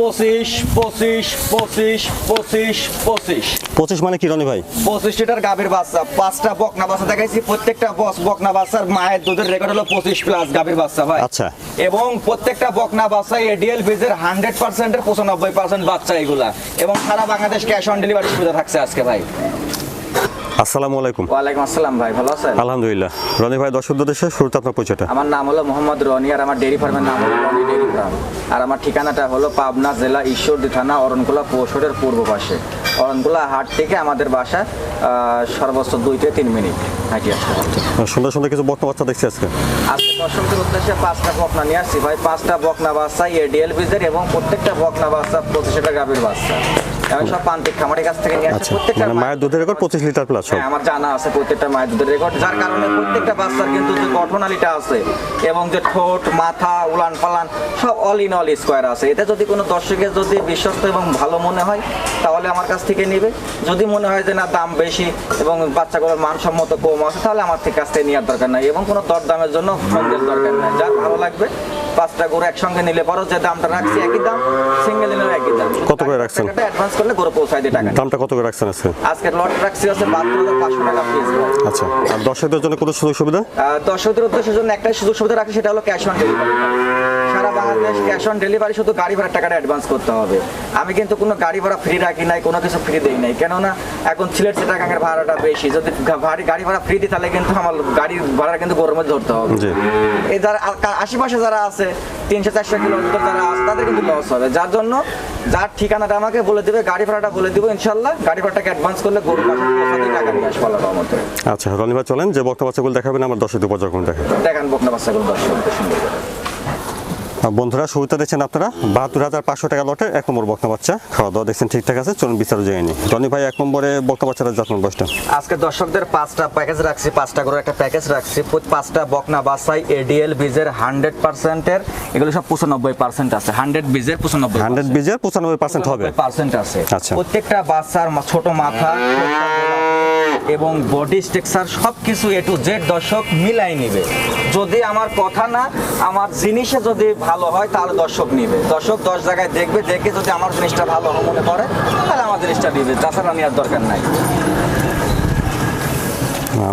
পঁচিশ পঁচিশ পঁচিশ পঁচিশ পঁচিশ। পঁচিশ মানে কি রনি ভাই? পঁচিশ লিটার গাভীর বাচ্চা। পাঁচটা বকনা বাচ্চা দেখাইছি প্রত্যেকটা বস বকনা বাচ্চার মায়ের দুধের রেকর্ড হলো পঁচিশ প্লাস গাভীর বাচ্চা ভাই। আচ্ছা। এবং প্রত্যেকটা বকনা বাচ্চা এডিএল বীজের হান্ড্রেড পার্সেন্টের পঁচানব্বই পার্সেন্ট বাচ্চা এগুলা। এবং সারা বাংলাদেশ ক্যাশ অন ডেলিভারি সুবিধা থাকছে আজকে ভাই। আসসালামু আলাইকুম। ওয়ালাইকুম আসসালাম ভাই ভালো আছেন? আলহামদুলিল্লাহ। রনি ভাই দর্শক দেশে শুরুতে আপনার পরিচয়টা। আমার নাম হলো মোহাম্মদ রনি আর আমার ডেয়ারি ফার্মের নাম হলো রনি ডেয়ারি ফার্ম। আর আমার ঠিকানাটা হলো পাবনা জেলা ঈশ্বরদী থানা অরণকুলা পৌষরের পূর্ব পাশে। অরণকুলা হাট থেকে আমাদের বাসা সর্বোচ্চ দুই থেকে তিন মিনিট। হাঁটি আসতে সুন্দর সুন্দর কিছু বক্তা বাচ্চা দেখছি আজকে। আজকে দর্শকদের উদ্দেশ্যে পাঁচটা বকনা নিয়ে আসছি ভাই। পাঁচটা বকনা বাচ্চা এডিএল বীজের এবং প্রত্যেকটা বকনা বাচ্চা পঁচিশটা গাভীর বাচ্চা। সব খামারের কাছ থেকে নিয়ে আচ্ছা প্রত্যেকটা মানে মায়ের দুধের রেকর্ড পঁচিশ লিটার প্লাস হ্যাঁ, আমার জানা আছে প্রত্যেকটা মায়ের দুধের রেকর্ড। যার কারণে প্রত্যেকটা বাচ্চার কিন্তু যে গঠনালিটা আছে এবং যে ঠোঁট মাথা উলান পালান সব অল ইন অল স্কোয়ার আছে। এতে যদি কোনো দর্শকের যদি বিশ্বস্ত এবং ভালো মনে হয় তাহলে আমার কাছ থেকে নেবে। যদি মনে হয় যে না দাম বেশি এবং বাচ্চাগুলোর মানসম্মত কম আছে তাহলে আমার থেকে কাছ থেকে নেওয়ার দরকার নাই এবং কোনো দরদামের জন্য সন্দেহের দরকার নাই। যার ভালো লাগবে পাঁচটা গরু একসঙ্গে নিলে পরও যে দামটা রাখছি একই দাম সিঙ্গেল নিলেও একই দাম। কত করে রাখছেন? অ্যাডভান্স করলে গরু পৌঁছায় দিয়ে টাকা। দামটা কত করে রাখছেন আজকে? আজকের লট রাখছি হাজার পাঁচশো টাকা পিস আচ্ছা আর দর্শকদের জন্য কোনো সুযোগ সুবিধা? দর্শকদের উদ্দেশ্যের জন্য একটাই সুযোগ সুবিধা রাখি সেটা হলো ক্যাশ অন ডেলিভারি সারা বাংলাদেশ ক্যাশ অন ডেলিভারি শুধু গাড়ি ভাড়ার টাকাটা অ্যাডভান্স করতে হবে। আমি কিন্তু কোনো গাড়ি ভাড়া ফ্রি রাখি নাই কোনো কিছু ফ্রি দেই নাই। কেননা এখন সিলেট চিটাগাঙের ভাড়াটা বেশি যদি গা- গাড়ি ভাড়া ফ্রি দিই তাহলে কিন্তু আমার গাড়ি ভাড়া কিন্তু গরমে ধরতে হবে। জি। এই যারা আশেপাশে যারা আছে তিনশো চারশো কিলোমিটার যারা আছে তাদের কিন্তু লস হবে। যার জন্য যার ঠিকানাটা আমাকে বলে দেবে গাড়ি ভাড়াটা বলে দেবো ইনশাল্লাহ গাড়ি ভাড়াটাকে অ্যাডভান্স করলে গরু টাকা নিয়ে আসব আল্লাহ রহমতে। আচ্ছা ধন্যবাদ চলেন। যে বক্তা বাচ্চাগুলো দেখাবেন আমার দর্শকদের যখন দেখেন। দেখান বক্তা বাচ্চাগুলো দর্শক সুন্দর করে বন্ধুরা শুরুতে দেখছেন আপনারা বাহাত্তর হাজার পাঁচশো টাকা লটে এক নম্বর বক্তা বাচ্চা। খাওয়া দাওয়া দেখছেন ঠিকঠাক আছে চলুন বিস্তারিত জেনে নিই। রনি ভাই এক নম্বরে বক্তা বাচ্চাটা যত্ন বসটা আজকে দর্শকদের পাঁচটা প্যাকেজ রাখছি পাঁচটা করে একটা প্যাকেজ রাখছি। পাঁচটা বকনা বাসাই এডিএল বীজের হান্ড্রেড পার্সেন্টের এগুলো সব পঁচানব্বই পার্সেন্ট আছে। হান্ড্রেড বীজের পঁচানব্বই হান্ড্রেড বিজের পঁচানব্বই পার্সেন্ট হবে। পার্সেন্ট আছে। আচ্ছা। প্রত্যেকটা বাচ্চার ছোট মাথা এবং বডি স্ট্রাকচার সব কিছু এ টু জেড দর্শক মিলাই নিবে। যদি আমার কথা না আমার জিনিসে যদি ভালো হয় তাহলে দর্শক নিবে। দর্শক দশ জায়গায় দেখবে দেখে যদি আমার জিনিসটা ভালো মনে করে তাহলে আমার জিনিসটা নিবে। তাছাড়া নেওয়ার দরকার নাই।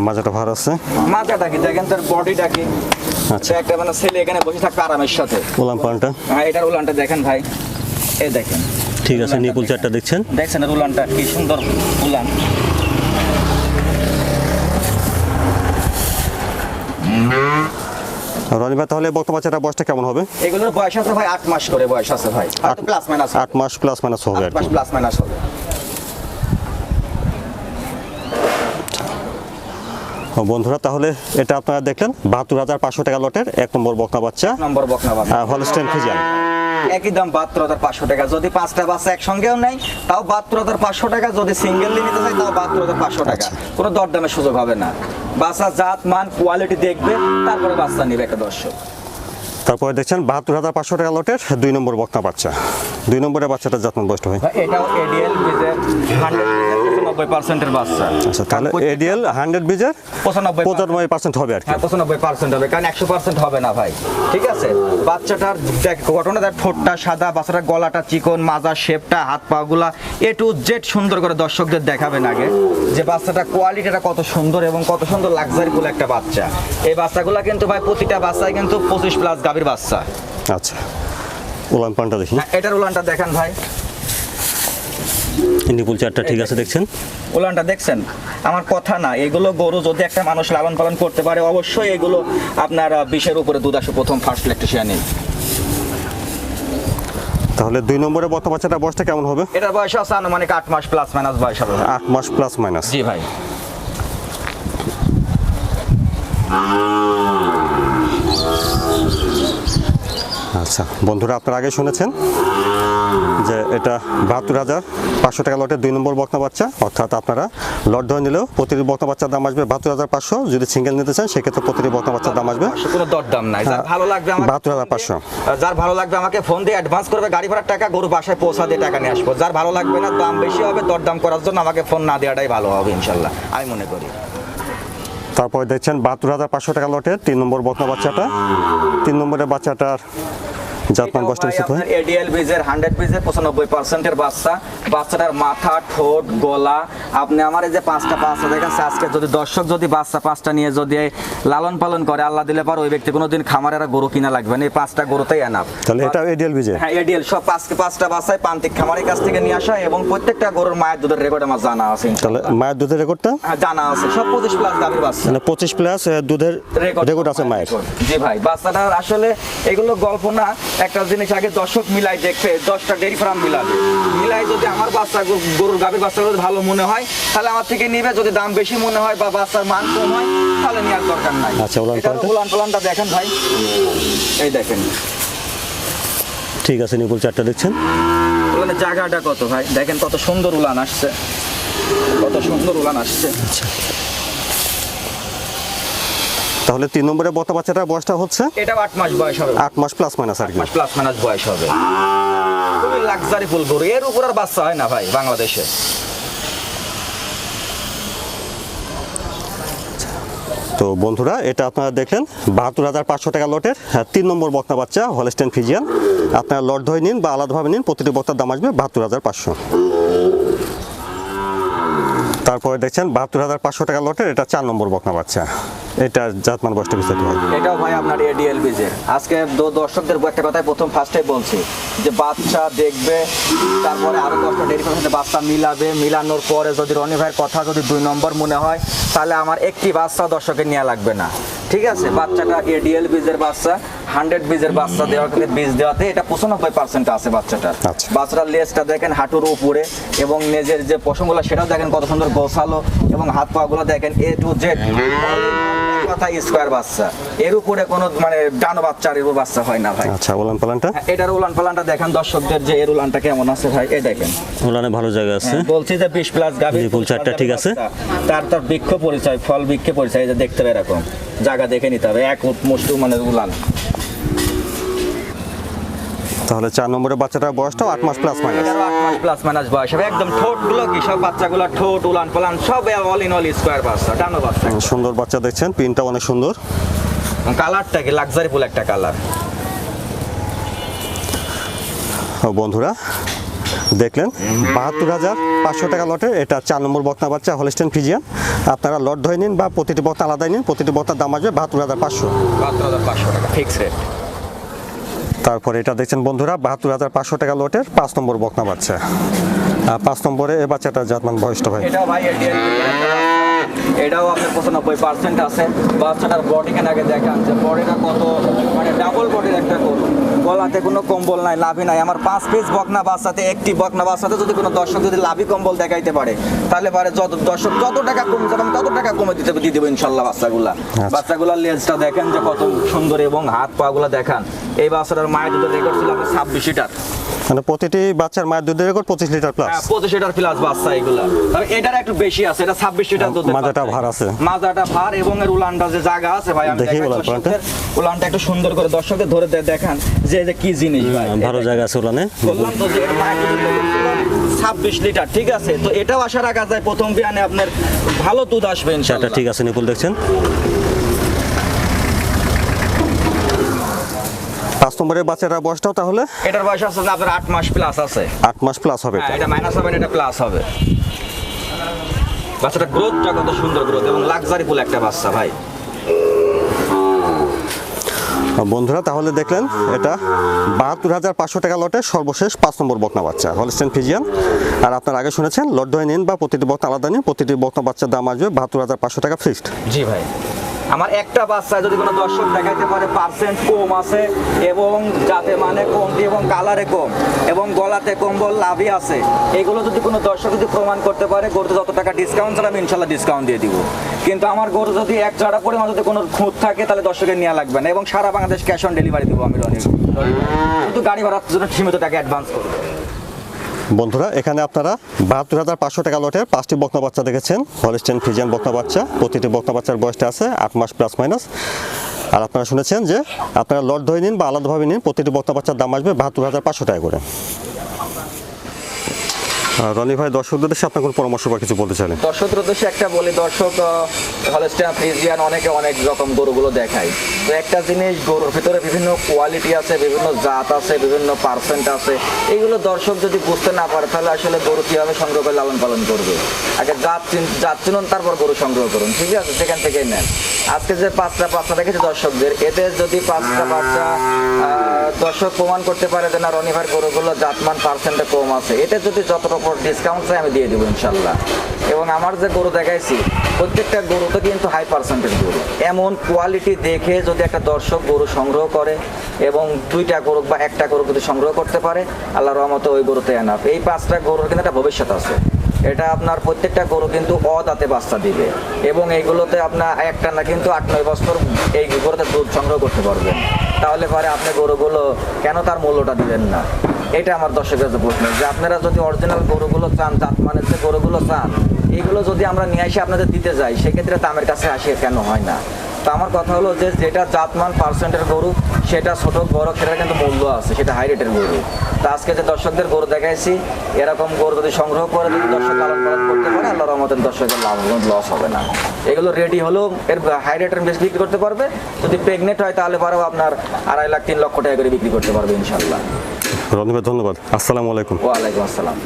মাজাটা ভার আছে? মাথাটা কি? দেখেন তার বডিটা কি? আচ্ছা। একটা মানে ছেলে এখানে বসে থাকবে আরামের সাথে। ওলাম পানটা? হ্যাঁ এটার উলানটা দেখেন ভাই। এই দেখেন। ঠিক আছে নিপুল চারটা দেখছেন? দেখছেন উলানটা? কি সুন্দর উলান। রনি ভাই তাহলে বক্তা বাচ্চাটা বয়সটা কেমন হবে? এগুলোর বয়স আছে ভাই আট মাস করে বয়স আছে ভাই। প্লাস মাইনাস আট মাস প্লাস মাইনাস হবে আর আট মাস প্লাস মাইনাস হবে। বন্ধুরা তাহলে এটা আপনারা দেখলেন বাহাত্তর হাজার পাঁচশো টাকা লটের এক নম্বর বকনা বাচ্চা। নম্বর বকনা বাচ্চা। হলস্টেন ফিজিয়ান একই দাম বাহাত্তর হাজার পাঁচশো টাকা। যদি পাঁচটা বাচ্চা একসঙ্গেও নেয় তাও বাহাত্তর হাজার পাঁচশো টাকা। যদি সিঙ্গেল নিতে চাই তাও বাহাত্তর হাজার পাঁচশো টাকা। আচ্ছা। কোনো দরদামের সুযোগ হবে না। বাচ্চা জাত, মান কোয়ালিটি দেখবে, তারপরে বাচ্চা নিবে একটা দর্শক। তারপরে দেখছেন বাহাত্তর হাজার পাঁচশো টাকা লটের দুই নম্বর বক্তা বাচ্চা। দুই নম্বরের বাচ্চাটা যত্ন বয়সটা হয় ভাই, এটাও এডিএল বিজের হান্ড্রেড পঁচানব্বই পার্সেন্টের বাচ্চা। আচ্ছা তাহলে এডিএল হান্ড্রেড বিজের পঁচানব্বই পঁচানব্বই পার্সেন্ট হবে আর কি। হ্যাঁ পঁচানব্বই পার্সেন্ট হবে কারণ একশো পার্সেন্ট হবে না ভাই। ঠিক আছে? বাচ্চাটার দেখ ঘটনা তার ঠোঁটটা সাদা বাচ্চাটার গলাটা চিকন মাজা শেপটা হাত পাগুলা এ টু জেড সুন্দর করে দর্শকদের দেখাবেন আগে যে বাচ্চাটা কোয়ালিটিটা কত সুন্দর এবং কত সুন্দর লাক্সারিফুল একটা বাচ্চা। এই বাচ্চাগুলা কিন্তু ভাই প্রতিটা বাচ্চায় কিন্তু পঁচিশ প্লাস গাভীর বাচ্চা। আচ্ছা। ওলাম পানটা দেখি। হ্যাঁ, এটার উলানটা দেখেন ভাই। নিপুল চারটা ঠিক আছে দেখছেন? উলানটা দেখছেন? আমার কথা না এগুলো গরু যদি একটা মানুষ লালন পালন করতে পারে অবশ্যই এগুলো আপনার বিশের উপরে দুধ আসে প্রথম ফার্স্ট ইলেকট্রিশিয়ানে তাহলে দুই নম্বরে বর্তমান বাচ্চাটা বয়সটা কেমন হবে? এটার বয়স আছে আনুমানিক আট মাস প্লাস মাইনাস বয়স হবে আট মাস প্লাস মাইনাস জি ভাই। আচ্ছা বন্ধুরা আপনারা আগে শুনেছেন যে এটা বাহাত্তর হাজার পাঁচশো টাকা লটের দুই নম্বর বকনা বাচ্চা অর্থাৎ আপনারা লট ধরে নিলেও প্রতিটি বকনা বাচ্চার দাম আসবে বাহাত্তর হাজার পাঁচশো। যদি সিঙ্গেল নিতে চান সেক্ষেত্রে প্রতিটি বকনা বাচ্চার দাম আসবে কোনো দরদাম নাই। যার ভালো লাগবে বাহাত্তর হাজার পাঁচশো। যার ভালো লাগবে আমাকে ফোন দিয়ে অ্যাডভান্স করবে গাড়ি ভাড়ার টাকা গরু বাসায় পৌঁছা দিয়ে টাকা নিয়ে আসব। যার ভালো লাগবে না দাম বেশি হবে দরদাম করার জন্য আমাকে ফোন না দেওয়াটাই ভালো হবে ইনশাল্লাহ আমি মনে করি। তারপরে দেখছেন বাহাত্তর হাজার পাঁচশো টাকা লটের তিন নম্বর বকনা বাচ্চাটা। তিন নম্বরের বাচ্চাটার জাতমান বয়সটা বিস্তারিত হয়। এডিএল বীজের হান্ড্রেড বীজের 95% এর বাচ্চা। বাচ্চাটার মাথা ঠোঁট গলা। আপনি আমার এই যে পাঁচটা বাচ্চা দেখেন আজকে যদি দর্শক যদি বাচ্চা পাঁচটা নিয়ে যদি লালন পালন করে আল্লাহ দিলে পারে ওই ব্যক্তি কোনোদিন খামারে আর গরু কিনা লাগবে না। এই পাঁচটা গরুতেই আনাব তাহলে এটা এডিএল বীজে হ্যাঁ এডিএল সব পাঁচকে পাঁচটা বাচ্চায় প্রান্তিক খামারের কাছ থেকে নিয়ে আসা এবং প্রত্যেকটা গরুর মায়ের দুধের রেকর্ড আমার জানা আছে তাহলে মায়ের দুধের রেকর্ডটা হ্যাঁ, জানা আছে। সব পঁচিশ প্লাস গাভীর বাচ্চা মানে পঁচিশ প্লাস দুধের রেকর্ড আছে মায়ের। জি ভাই বাচ্চাটার আসলে এগুলো গল্প না একটা জিনিস আগে দর্শক মিলাই দেখবে দশটা ডেরি ফার্ম মিলাবে। মিলাই যদি আমার বাচ্চা গরুর গাভীর বাচ্চাগুলো ভালো মনে হয় তাহলে আমার থেকে নিবে। যদি দাম বেশি মনে হয় বা বাচ্চার মান কম হয় তাহলে নেওয়ার দরকার নাই। আচ্ছা, উলান পালানটা? উলান পালানটা দেখেন ভাই। এই দেখেন। ঠিক আছে নিপুল চারটা দেখছেন? উলানের জায়গাটা কত ভাই? দেখেন কত সুন্দর উলান আসছে। কত সুন্দর উলান আসছে। তাহলে তিন নম্বরে বতা বাচ্চাটার বয়সটা হচ্ছে? এটা আট মাস বয়স হবে। আট মাস প্লাস মাইনাস আর কি। মাস প্লাস মাইনাস বয়স হবে। খুবই লাক্সারি ফুল গরু। এর উপর আর বাচ্চা হয় না ভাই বাংলাদেশে। তো বন্ধুরা এটা আপনারা দেখলেন বাহাত্তর হাজার পাঁচশো টাকা লটের হ্যাঁ, তিন নম্বর বক্তা বাচ্চা হলস্টেন ফিজিয়ান আপনারা লট ধরে নিন বা আলাদাভাবে নিন প্রতিটি বক্তার দাম আসবে বাহাত্তর হাজার পাঁচশো। তারপরে দেখছেন বাহাত্তর হাজার পাঁচশো টাকা লটের এটা চার নম্বর বকনা বাচ্চা। এটা জাতমান বয়সটা বিস্তারিত হয় এটাও ভাই আপনার এডিএল বিজে আজকে দ- দর্শকদের একটা কথাই প্রথম ফার্স্টে বলছি যে বাচ্চা দেখবে তারপরে আরও দশটা ডেরি ফার্মের সাথে বাচ্চা মিলাবে। মিলানোর পরে যদি রনি ভাইয়ের কথা যদি দুই নম্বর মনে হয় তাহলে আমার একটি বাচ্চা দর্শকের নেওয়া লাগবে না। ঠিক আছে? বাচ্চাটা এডিএল বীজের বাচ্চা হান্ড্রেড বীজের বাচ্চা দেওয়ার ক্ষেত্রে বীজ দেওয়াতে এটা পঁচানব্বই পার্সেন্ট আছে বাচ্চাটার। আচ্ছা। বাচ্চাটার লেজটা দেখেন হাঁটুর উপরে এবং নেজের যে পশমগুলো সেটাও দেখেন কত সুন্দর গোছালো এবং হাত পা গুলো দেখেন এ টু জেড কথা স্কোয়ার বাচ্চা। এর উপরে কোনো মানে ডানো বাচ্চা আর এর বাচ্চা হয় না ভাই। আচ্ছা উলান পালানটা? হ্যাঁ, এটার উলান পালানটা দেখেন দর্শকদের যে এর উলানটা কেমন আছে ভাই এই দেখেন। উলানে ভালো জায়গা আছে। হ্যাঁ, বলছি যে বিশ প্লাস গাভি ফুল চারটা ঠিক আছে। তার তার বৃক্ষ পরিচয় ফল বৃক্ষ পরিচয় যে দেখতে হবে এরকম। জায়গা দেখে নিতে হবে এক মুষ্টু মানে উলান তাহলে চার নম্বরের বাচ্চাটার বয়সটাও আট মাস প্লাস মাইনাস আট মাস প্লাস মাইনাস বয়স। হবে একদম ঠোঁটগুলো কি? সব বাচ্চাগুলো ঠোঁট উলান পালান সব অল ইন অল স্কোয়ার বাচ্চা ডানো বাচ্চা। সুন্দর বাচ্চা দেখছেন প্রিন্টটা অনেক সুন্দর। কালারটা কি? লাক্সারি ফুল একটা কালার। বন্ধুরা দেখলেন বাহাত্তর হাজার পাঁচশো টাকা লটে এটা চার নম্বর বক্তা বাচ্চা হলস্টেন ফিজিয়ান আপনারা লট ধরে নিন বা প্রতিটি বক্তা আলাদাই নিন প্রতিটি বক্তার দাম আসবে বাহাত্তর হাজার পাঁচশো। বাহাত্তর হাজার পাঁচশো টাকা ফিক্স রেট তারপরে এটা দেখছেন বন্ধুরা, বাহাত্তর হাজার পাঁচশো টাকা লোটের পাঁচ নম্বর বকনা বাচ্চা। পাঁচ নম্বরে এ বাচ্চাটা জাতমান বয়সটা ভাই? এটাও আপনার পঁচানব্বই পার্সেন্ট আছে। বাচ্চাটার বডি কেন আগে দেখান যে বডিটা কত মানে ডাবল বডির একটা গরু। গলাতে কোনো কম্বল নাই লাভি নাই। আমার পাঁচ পিস বকনা বাচ্চাতে একটি বকনা বাচ্চাতে যদি কোনো দর্শক যদি লাভি কম্বল দেখাইতে পারে তাহলে পারে যত দর্শক যত টাকা কমে যাবে তত টাকা কমে দিতে দিয়ে দেবো ইনশাল্লাহ বাচ্চাগুলা। বাচ্চাগুলার লেজটা দেখেন যে কত সুন্দর এবং হাত পা গুলা দেখান। এই বাচ্চাটার মায়ের দুধের রেকর্ড ছিল ছাব্বিশ লিটার। মানে প্রতিটি বাচ্চার মায়ের দুধের রেকর্ড পঁচিশ লিটার প্লাস হ্যাঁ, পঁচিশ লিটার প্লাস বাচ্চা এগুলা। তবে এটার একটু বেশি আছে এটা ছাব্বিশ লিটার দুধ মাজাটা ভার আছে। মাজাটা ভার এবং এর উলানটা যে জায়গা আছে ভাই আমি দেখি উলান। দর্শকদের, উলানটা একটু সুন্দর করে দর্শকদের ধরে দেখান যে যে কি জিনিস ভাই। ভালো জায়গা আছে ওলানে বললাম তো যে ছাব্বিশ লিটার ঠিক আছে? তো এটাও আশা রাখা যায় প্রথম বিয়ানে আপনার ভালো দুধ আসবে ইনশাআল্লাহ। ঠিক আছে নিপুল দেখছেন? পাঁচ নম্বরের বাচ্চাটার বয়সটাও তাহলে। এটার বয়স আছে আপনার আট মাস প্লাস আছে। আট মাস প্লাস হবে হ্যাঁ। এটা। মাইনাস হবে এটা প্লাস হবে। বাচ্চাটা গ্রোথটা কত সুন্দর গ্রোথ এবং লাক্সারি ফুল একটা বাচ্চা ভাই। বন্ধুরা তাহলে দেখলেন এটা বাহাত্তর হাজার পাঁচশো টাকা লটে সর্বশেষ পাঁচ নম্বর বকনা বাচ্চা হলস্টেন ফিজিয়ান আর আপনার আগে শুনেছেন লট ধরে নিন বা প্রতিটি বকনা আলাদা নিন প্রতিটি বকনা বাচ্চার দাম আসবে বাহাত্তর হাজার পাঁচশো টাকা ফিক্সড জি ভাই। আমার একটা বাচ্চা যদি কোনো দর্শক দেখাইতে পারে পার্সেন্ট কম আছে এবং যাতে মানে কমটি এবং কালারে কম এবং গলাতে কম্বল লাভই আছে। এগুলো যদি কোনো দর্শক যদি প্রমাণ করতে পারে গরুতে যত টাকা ডিসকাউন্ট ছাড়া আমি ইনশাল্লাহ ডিসকাউন্ট দিয়ে দিব। কিন্তু আমার গরু যদি এক চাড়া পরিমাণ যদি কোনো খুঁত থাকে তাহলে দর্শকের নেওয়া লাগবে না এবং সারা বাংলাদেশ ক্যাশ অন ডেলিভারি দেবো আমি রনি কিন্তু গাড়ি ভাড়ার জন্য সীমিত টাকা অ্যাডভান্স করব। বন্ধুরা, এখানে আপনারা বাহাত্তর হাজার পাঁচশো টাকা লটের পাঁচটি বকনা বাচ্চা দেখেছেন। হলিস্টেন ফিজিয়ান বকনা বাচ্চা, প্রতিটি বকনা বাচ্চার বয়সটা আছে আট মাস প্লাস মাইনাস আর আপনারা শুনেছেন যে আপনারা লট ধরে নিন বা আলাদাভাবে নিন, প্রতিটি বকনা বাচ্চার দাম আসবে বাহাত্তর হাজার পাঁচশো টাকা করে। রনি ভাই, দর্শকদের দেশে আপনার কোনো পরামর্শ বা কিছু বলতে চাইলেন? দর্শকদের উদ্দেশ্যে একটা বলি, দর্শক ফ্রিজিয়ান অনেকে অনেক রকম গরুগুলো দেখায়। তো একটা জিনিস, গরুর ভিতরে বিভিন্ন কোয়ালিটি আছে, বিভিন্ন জাত আছে, বিভিন্ন পার্সেন্ট আছে। এইগুলো দর্শক যদি বুঝতে না পারে, তাহলে আসলে গরু কীভাবে সংগ্রহ করে লালন পালন করবে? আগে জাত জাত চিনুন, তারপর গরু সংগ্রহ করুন, ঠিক আছে? সেখান থেকেই নেন। আজকে যে পাঁচটা পাঁচটা দেখেছে দর্শকদের এতে যদি পাঁচটা পাঁচটা দর্শক প্রমাণ করতে পারে যে না রনিভার গরুগুলো জাতমান পার্সেন্টে কম আছে এতে যদি যত রকম ডিসকাউন্ট আমি দিয়ে দেবো, ইনশাল্লাহ। এবং আমার যে গরু দেখাইছি, প্রত্যেকটা গরুতে কিন্তু হাই পার্সেন্টেজ গরু। এমন কোয়ালিটি দেখে যদি একটা দর্শক গরু সংগ্রহ করে এবং দুইটা গরু বা একটা গরু যদি সংগ্রহ করতে পারে আল্লাহ রহমতে ওই গরুতে এনাফ এই পাঁচটা গরুর কিন্তু একটা ভবিষ্যৎ আছে। এটা আপনার প্রত্যেকটা গরু কিন্তু অদাতে বাচ্চা দিবে। এবং এইগুলোতে আপনার একটা না কিন্তু আট, নয় বছর এই গরুতে দুধ সংগ্রহ করতে পারবেন। তাহলে পরে আপনি গরুগুলো কেন তার মূল্যটা দিবেন না? এটা আমার দর্শকের প্রশ্ন, যে আপনারা যদি অরিজিনাল গরুগুলো চান, জাত মানের যে গরুগুলো চান এইগুলো যদি আমরা নিয়ে এসে আপনাদের দিতে যাই, সেক্ষেত্রে দামের কাছে আসে, কেন হয় না? তো আমার কথা হলো যে, যেটা জাতমান পার্সেন্টের গরু, সেটা ছোট, বড়, সেটার কিন্তু মূল্য আছে, সেটা হাই রেটের গরু। তো আজকে যে দর্শকদের গরু দেখাইছি, এরকম গরু যদি সংগ্রহ করে যদি দর্শক লালন পালন করতে পারে আল্লাহ রহমতের দর্শকের লাভ লস হবে না। এগুলো রেডি হলেও এর হাই রেটের বেশ বিক্রি করতে পারবে। যদি প্রেগনেন্ট হয়, তাহলে পরেও আপনার আড়াই লাখ, তিন লক্ষ টাকা করে বিক্রি করতে পারবে ইনশাল্লাহ রনি ধন্যবাদ। আসসালামু আলাইকুম। ওয়ালাইকুম আসসালাম।